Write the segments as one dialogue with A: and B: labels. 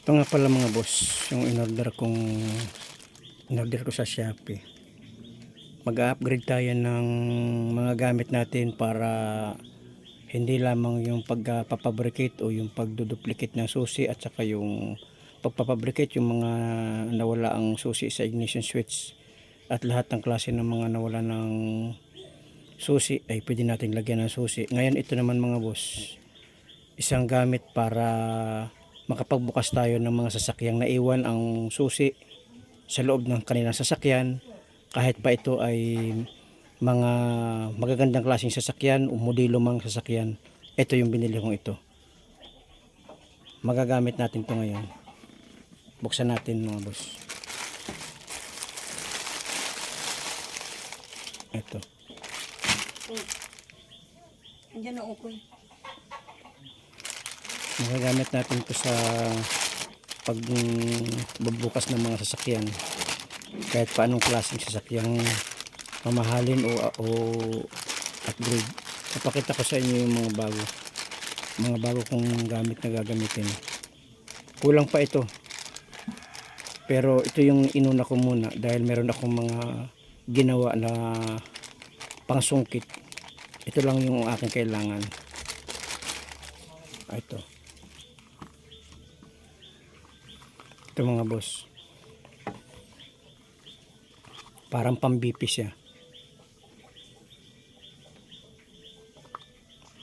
A: Ito nga pala mga boss, yung in-order kong in-order ko sa Shopee. Mag-upgrade tayo ng mga gamit natin para hindi lamang yung pagpapabricate o yung pagduduplicate ng susi at saka yung pagpapabricate yung mga nawala ang susi sa ignition switch at lahat ng klase ng mga nawala ng susi ay pwede natin lagyan ng susi. Ngayon ito naman mga boss, isang gamit para makapagbukas tayo ng mga sasakyang naiwan ang susi sa loob ng kanilang sasakyan. Kahit pa ito ay mga magagandang klaseng sasakyan o modelo mang sasakyan ito yung binili kong ito. Magagamit natin to ngayon. Buksan natin mga boss. Ito.
B: Andiyan na ukoy.
A: Magagamit natin to sa pagbubukas ng mga sasakyan. Kahit pa anong klaseng sasakyang mamahalin o, o upgrade. Papakita ko sa inyo yung mga bago. Mga bago kong gamit na gagamitin. Kulang pa ito. Pero ito yung inuna ko muna dahil meron akong mga ginawa na pangsungkit. Ito lang yung aking kailangan. Ah, ito ito mga boss. Parang pambipi siya.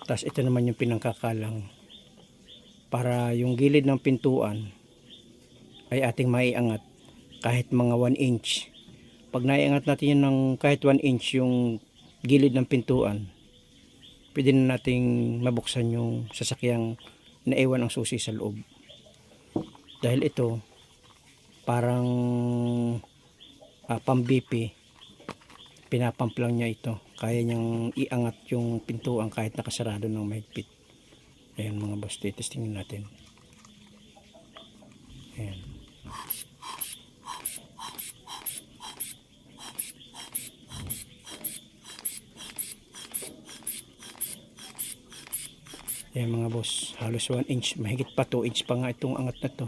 A: Tapos ito naman yung pinangkakalang. Para yung gilid ng pintuan ay ating maiangat kahit mga 1 inch. Pag naiangat natin yun ng kahit 1 inch yung gilid ng pintuan pwede na nating mabuksan yung sasakyang naiwan ang susi sa loob. Dahil ito parang uh, pambipi pinapump lang niya ito. Kaya niyang iangat yung pintuan kahit nakasarado ng mahigpit. Ayan mga boss testingin natin. Ayan. Ayan mga boss halos 1 inch mahigit pa 2 inch pa nga itong angat na to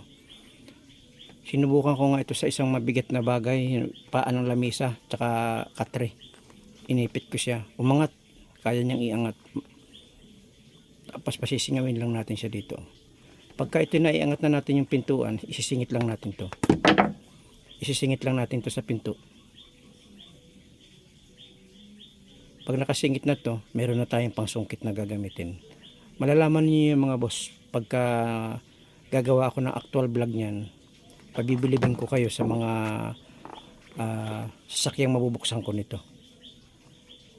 A: sinubukan ko nga ito sa isang mabigat na bagay paan ng lamisa tsaka katre. Inipit ko siya. Umangat. Kaya niyang iangat. Tapos pasisingawin lang natin siya dito. Pagka ito na iangat na natin yung pintuan isisingit lang natin to. Isisingit lang natin to sa pinto. Pag nakasingit na to meron na tayong pangsungkit na gagamitin. Malalaman niyo yung mga boss pagka gagawa ako ng actual vlog niyan pabibilibin ko kayo sa mga uh, sasakyang mabubuksan ko nito.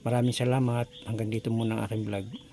A: Maraming salamat. Hanggang dito muna ang aking vlog